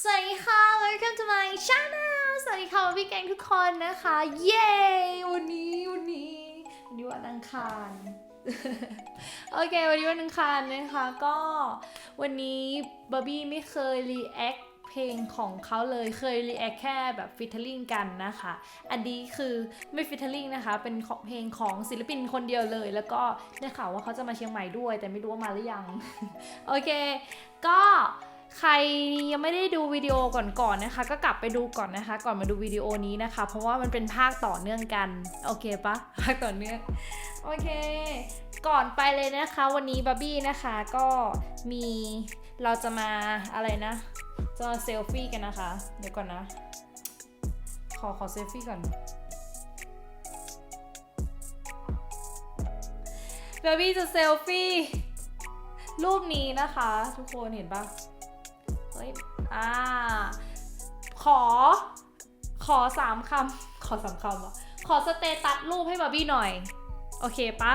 สวัสดีค่ะ welcome to my channel สวัสดีค่ะพี่แกงทุกคนนะคะ เย้ วันนี้วันนี้วันนี้วันอังคาร โอเค วันนี้วันอังคารนะคะ ก็วันนี้บ a ร์บี้ไม่เคยรีแอคเพลงของเขาเลยเคยรีแอคแค่แบบฟิทเทอริงกันนะคะ อันนี้คือไม่ฟิทเทอริงนะคะ เป็นของเพลงของศิลปินคนเดียวเลย แล้วก็ได้ข่าวว่าเขาจะมาเชียงใหม่ด้วย แต่ไม่รู้ว่ามาหรือยัง โอเค ก็ ใครยังไม่ได้ดูวิดีโอก่อนๆนะคะ ก็กลับไปดูก่อนนะคะ ก่อนมาดูวิดีโอนี้นะคะ เพราะว่ามันเป็นภาคต่อเนื่องกัน โอเคปะภาคต่อเนื่อง โอเค ก่อนไปเลยนะคะ วันนี้บาร์บี้นะคะก็มีเราจะมาอะไรนะจะมาเซลฟี่กันนะคะ เดี๋ยวก่อนนะ ขอขอเซลฟี่ก่อนบาร์บี้จะเซลฟี่รูปนี้นะคะ ทุกคนเห็นปะ เฮ้ยอ่าขอ ขอสามคำขอสามคำอะขอสเตตัสรูปให้บาร์บี้หน่อย โอเคปะ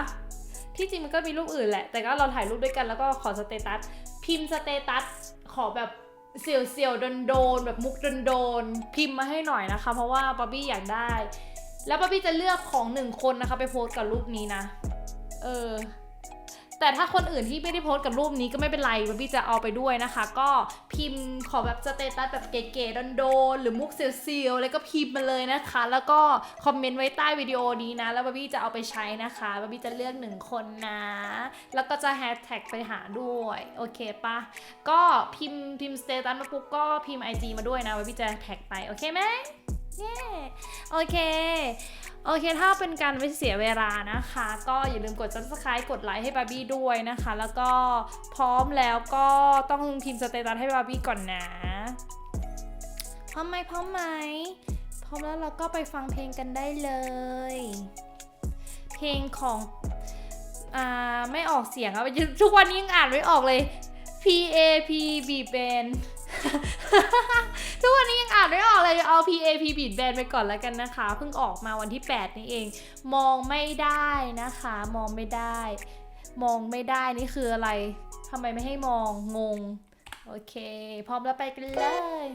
ที่จริงมันก็มีรูปอื่นแหละ แต่ก็เราถ่ายรูปด้วยกันแล้วก็ขอสเตตัสพิมพ์สเตตัสขอแบบเสียวเสียวโดนโดนๆแบบมุกโดนโดนๆพิมพ์มาให้หน่อยนะคะ เพราะว่าบาร์บี้อยากได้ แล้วบาร์บี้จะเลือกของหนึ่งคนนะคะ ไปโพสต์กับรูปนี้นะ เออ แต่ถ้าคนอื่นที่ไม่ได้โพสต์กับรูปนี้ก็ไม่เป็นไรบาร์บี้จะเอาไปด้วยนะคะ ก็พิมพ์ขอแบบสเตตัสแบบเก๋ๆโดนๆหรือมุกเซียวๆแล้วก็พิมพ์มาเลยนะคะ แล้วก็คอมเมนต์ไว้ใต้วิดีโอนี้นะ แล้วบาร์บี้จะเอาไปใช้นะคะบาร์บี้จะเลือกหนึ่งคนนะ แล้วก็จะแฮชแท็กไปหาด้วยโอเคปะก็พิมพ์พิมพ์สเตตัสมาปุ๊บก็พิมพ์ IG มาด้วยนะบาร์บี้จะแท็กไปโอเคไหมเย้โอเค โอเค ถ้าเป็นการไม่เสียเวลานะคะ ก็อย่าลืมกด subscribe กดไลค์ให้บาร์บี้ด้วยนะคะ แล้วก็พร้อมแล้วก็ต้องพิมพ์สเตตัสให้บาร์บี้ก่อนนะพร้อมไหมพร้อมไหมพร้อมแล้วเราก็ไปฟังเพลงกันได้เลย เพลงของอ่าไม่ออกเสียงอะทุกวันนี้ยังอ่านไม่ออกเลย P A P B Band ทุกวันนี้ยังอ่านไม่ออกเลยเอา P A P Beat Band ไปก่อนแล้วกันนะคะ เพิ่งออกมาวันที่ 8 นี้เอง มองไม่ได้นะคะ มองไม่ได้ มองไม่ได้นี่คืออะไรทำไมไม่ให้มองงง โอเค พร้อมแล้วไปกันเลย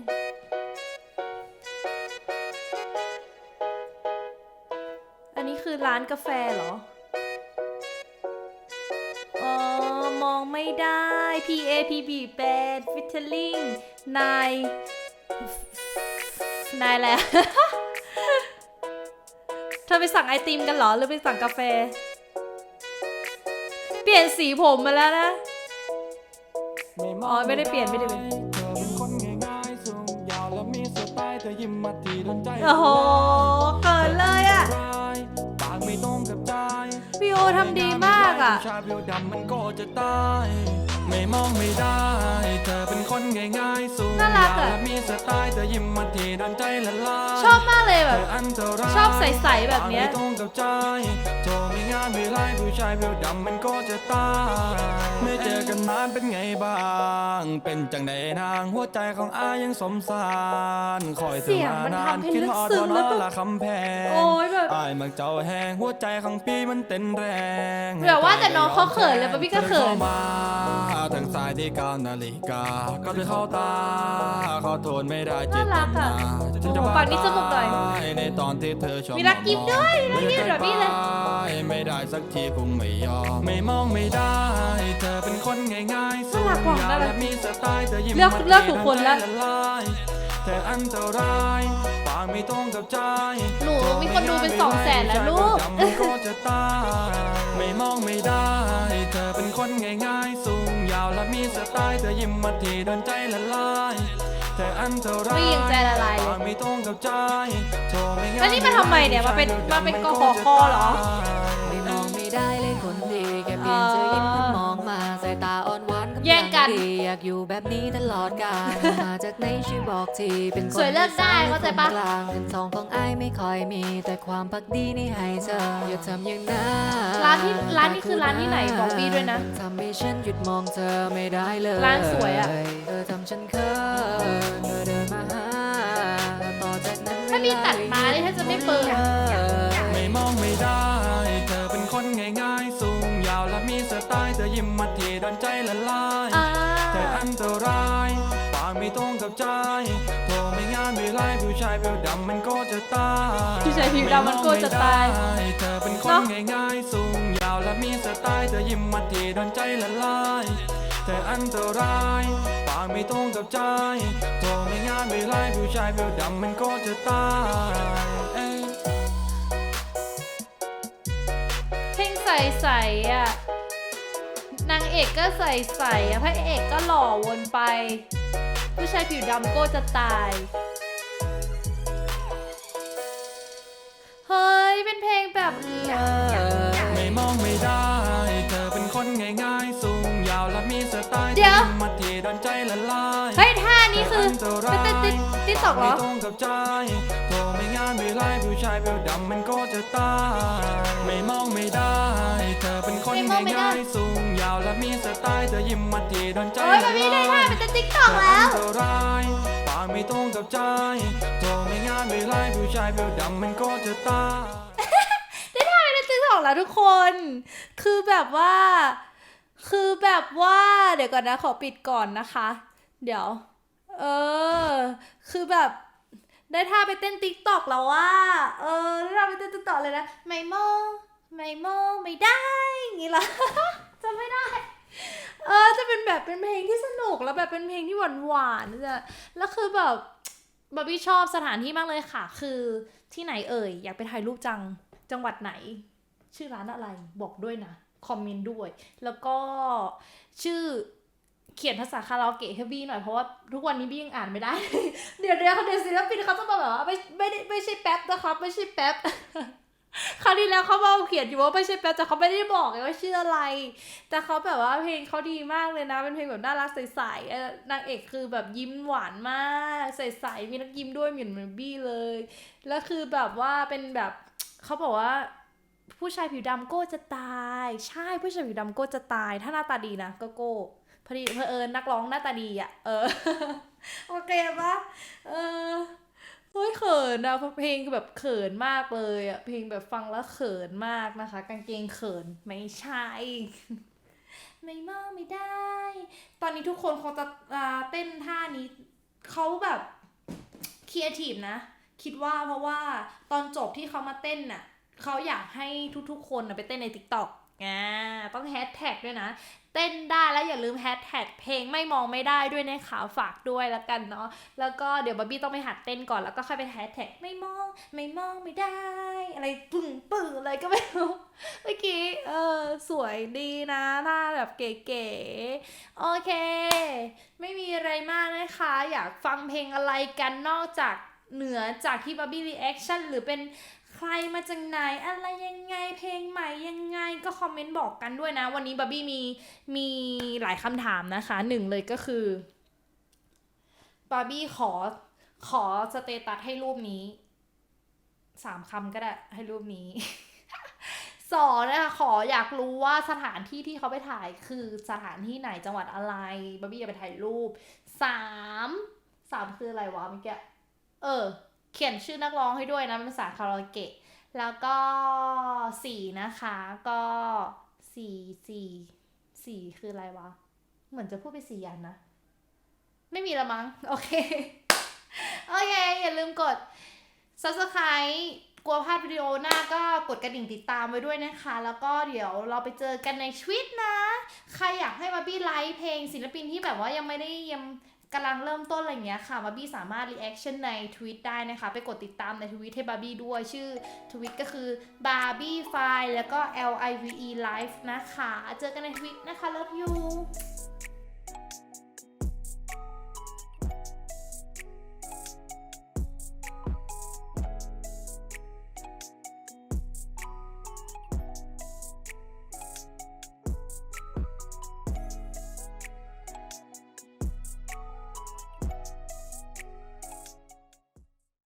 อันนี้คือร้านกาแฟเหรอ องไม่ได้ P A P B Band Featuring นายนายแหละเธอไปสั่งไอติมกันเหรอ หรือไปสั่งกาแฟ เปลี่ยนสีผมมาแล้วนะ อ๋อ ไม่ได้เปลี่ยนไม่ได้เปลี่ยนเธอเป็นคนง่ายๆสูงยาวและมีสไตล์เธอยิ้มมาทีโดนใจโอ้โห เกินเลย ทำดีมากอะผู้ชายเพียวดำมันก็จะตาย ไม่มองไม่ได้ เธอเป็นคนง่ายๆ สูงน่ารักยาวอะ และมีสไตล์เธอยิ้มมาทีโดนใจละลายชอบมากเลยแบบเธออันตรายชอบใสๆแบบเนี้ยปากไม่ตรงกับใจโทรไม่งานไม่ไล่ผู้ชายเพียวดำมันก็จะตาย ไม่เจอกันนานเป็นไงบ้าง เป็นจังใดนางหัวใจของอายังสมสารคอยเธเสีอยงมามันนานทำให้คิดลึกฮอดซึ้งว่าแล้วน้อก็ละคำแพง โอ้ยแบบอายมักเจ้าแหงหัวใจของพี่มันเต้นแรงแบบว่าแต่น้องเขาเขินเลยปะพี่ก็เขินธอมาทางซ้ายที่เก้านาฬิกา ก็จะเข้าตาขอโทษไม่ได้เจ็บน่ารักอะฉันจะปากนี้จมูกหน่อยในตอนที่เธอชอบมีรักยิ้มด้วยรักยิ้มแบบนี้เลย ไม่ได้สักทีคงไม่ยอมไม่มองไม่ได้ เธอเป็นคนง่ายๆน่ารักว่ะน่ารักและมีสไตล์เธอยิ้มเลือกมาเลือกถูกคนแล้วใจละลายเธออันตรายปากไม่ตรงกับใจหนูมีคนดูเป็น200,000แล้วลูกจำมันก็จะตายไม่มองไม่ได้ เธอเป็นคนง่ายๆ สูงยาวและมีสไตล์เธอยิ้มมาทีโดนใจละลายเธออันตรายไม่ยิงใจละลายเลยปากไม่ตรงกับใจโทรไม่ง่ายแล้วนี่มาทำไมเนี่ยมาเป็นมาเป็นกหคเหรอไม่มองไม่ได้เลยคนดีแค่เพียงเธอยิ้มมันมองมาสายตา แย่งกัน ดีอยากอยู่แบบนี้ตลอดกาลมาจากไหนช่วยบอกทีเป็นคนสวยเลิกได้เข้าใจปะ กลางเงินทองของไอ้ายไม่ค่อยมี แต่ความพักดีนี่ให้เธออย่าทำอย่างนั้นร้านที่ร้านนี้คือร้านที่ไหนบอกพี่ด้วยนะทำให้ฉันหยุดมองเธอไม่ได้เลยร้านสวยอะ เธอทำฉันเขินเธอเดินมาหาต่อจากนั้นถ้าพี่ตัดมานี่ถ้าจะไม่เปิดไม่มาวและมีสไตล์เธอยิ้มมาทีโดนใจละลายอ่าเธออันตรายปากากไม่ตรงกับใจโทรไม่งานไม่ไล่ผู้ชายผิวดำมันก็จะตายผู้ชายผิวดำมันก็จะตายไม่มองไม่ได้เธอเป็นคนเนอะง่ายๆสูงยาวและมีสไตล์เธอยิ้มมาทีโดนใจละลายเธออันตรายปากไม่ตรงกับใจโทรไม่งานไม่ไล่ผู้ชายผิวดำมันก็จะตายเอ้ยเพลงใสๆอะ นางเอกก็ใสๆอะพระเอกก็หล่อวนไป ผู้ชายผิวดำก็จะตาย เฮ้ย เป็นเพลงแบบไม่มองไม่ได้ เธอเป็นคนง่ายๆ สูงยาวและมีสไตล์เดี๋ยวธอมาทีโดนใจละลาย เฮ้ย ท่านี้คือเธออันตเป็นรายเต้นติ๊กตอกเหรอไม่ตร งกับใจโทรไม่งานไม่ไล่ผู้ชายผิวดำมันก็จะตาย ไม่มองไม่ได้ เธอเป็นคนไม่มองไม่ได้ ง่ายๆสูงยาวและมีสไตล์เธอยิ้มมาทีโดนใจโอ้ยละมันมีได้ลาท่ายเป็นติ๊กตอกเธอแล้ว อันตรายปากไม่ตรงกับใจโทรไม่งานไม่ไล่ผู้ชายผิวดำมันก็จะตาย ได้ท่าเป็นติ๊กตอกแล้วทุกคน คือแบบว่า คือแบบว่า เดี๋ยวก่อนนะขอปิดก่อนนะคะ เดี๋ยว เออ คือแบบ ได้ท่าไปเต้นติ๊กตอกแล้วว่า เออได้ท่าไปเต้นติ๊กตอกเลยนะ ไม่มองไม่มองไม่ได้อย่างงี้เหรอจำไม่ได้ เออจะเป็นแบบเป็นเพลงที่สนุกแล้วแบบเป็นเพลงที่หวานหวานๆจะแล้วคือแบบบอบบี้ชอบสถานที่มากเลยค่ะ คือที่ไหนเอ่ย อยากไปถ่ายรูปจังจังหวัดไหน ชื่อร้านอะไรบอกด้วยนะ คอมเมนต์ด้วย แล้วก็ชื่อ เขียนภาษาคาราโอเกะให้บี้หน่อยเพราะว่าทุกวันนี้บี้ยังอ่านไม่ได้ เดี๋ยวเดี๋ยวเดี๋ยวศิลปินเขาจะมาแบบว่าไม่ไม่ไม่ใช่แป๊บนะครับ ไม่ใช่แป๊บคราวที่แล้วเขาบอกเขียนอยู่ว่าไม่ใช่แป๊บแต่เขาไม่ได้บอกไงว่าชื่ออะไร แต่เขาแบบว่าเพลงเขาดีมากเลยนะ เป็นเพลงแบบน่ารักใสๆนางเอกคือแบบยิ้มหวานมากใสๆมีนักยิ้มด้วยเหมือนเหมือนบี้เลย แล้วคือแบบว่าเป็นแบบเขาบอกว่าผู้ชายผิวดำโก้จะตาย ใช่ผู้ชายผิวดำโก้จะตาย ถ้าหน้าตาดีนะก็โก้ พอดีเพอเอิญนักร้องหน้าตาดีอะเออโอเคปะเออเฮ้ยเขินอะเพราะเพลงแบบเขินมากเลยอะเพลงแบบฟังแล้วเขินมากนะคะ กางเกงเขินไม่ใช่ไม่มองไม่ได้ ตอนนี้ทุกคนคงจะเต้นท่านี้เขาแบบครีเอทีฟนะ คิดว่าเพราะว่าตอนจบที่เขามาเต้นน่ะเขาอยากให้ทุกๆ คนไปเต้นใน t ิ k t o k อ่าต้องแฮชแท็กด้วยนะ เต้นได้แล้วอย่าลืมแฮชแท็กเพลงไม่มองไม่ได้ด้วยนะคะฝากด้วยละกันเนาะแล้วก็เดี๋ยวบ๊อบบี้ต้องไปหัดเต้นก่อนแล้วก็ค่อยไปแฮชแท็กไม่มองไม่มองไม่ได้ อะไรปึ้งปึ้งอะไรก็ไม่รู้เมื่อกี้เออสวยดีนะท่าแบบเก๋ๆโอเค ไม่มีอะไรมากนะคะ อยากฟังเพลงอะไรกันนอกจาก เหนือจากที่บ๊อบบี้รีแอคชั่นหรือเป็นใครมาจากไหนอะไรยังไงเพลงใหม่ยังไงก็คอมเมนต์บอกกันด้วยนะ วันนี้บ๊อบบี้มีมีหลายคำถามนะคะหนึ่งเลยก็คือบาร์บี้ขอขอสเตตัสให้รูปนี้สามคำก็ได้ให้รูปนี้สองนะคะขออยากรู้ว่าสถานที่ที่เขาไปถ่ายคือสถานที่ไหนจังหวัดอะไรบาร์บี้อยากไปถ่ายรูปสามสามคืออะไรวะเมื่อกี้ เออ เขียนชื่อนักร้องให้ด้วยนะเป็นภาษาคาราโอเกะ แล้วก็สี่นะคะ ก็สี่สี่สี่คืออะไรวะ เหมือนจะพูดไปสี่อันนะ ไม่มีละมั้ง โอเค โอเค อย่าลืมกด subscribe กลัวพลาดวิดีโอหน้าก็กดกระดิ่งติดตามไว้ด้วยนะคะ แล้วก็เดี๋ยวเราไปเจอกันในทวิตนะ ใครอยากให้บาบี้ไลฟ์เพลงศิลปินที่แบบว่ายังไม่ได้ยัง กำลังเริ่มต้นอะไรเงี้ยค่ะบาร์บี้สามารถรีแอคชั่นในทวิตได้นะคะ ไปกดติดตามในทวิตให้บาร์บี้ด้วยชื่อทวิตก็คือ Barbie f i แล้วก็ L I V E Live นะคะ เจอกันในทวิตนะคะ love you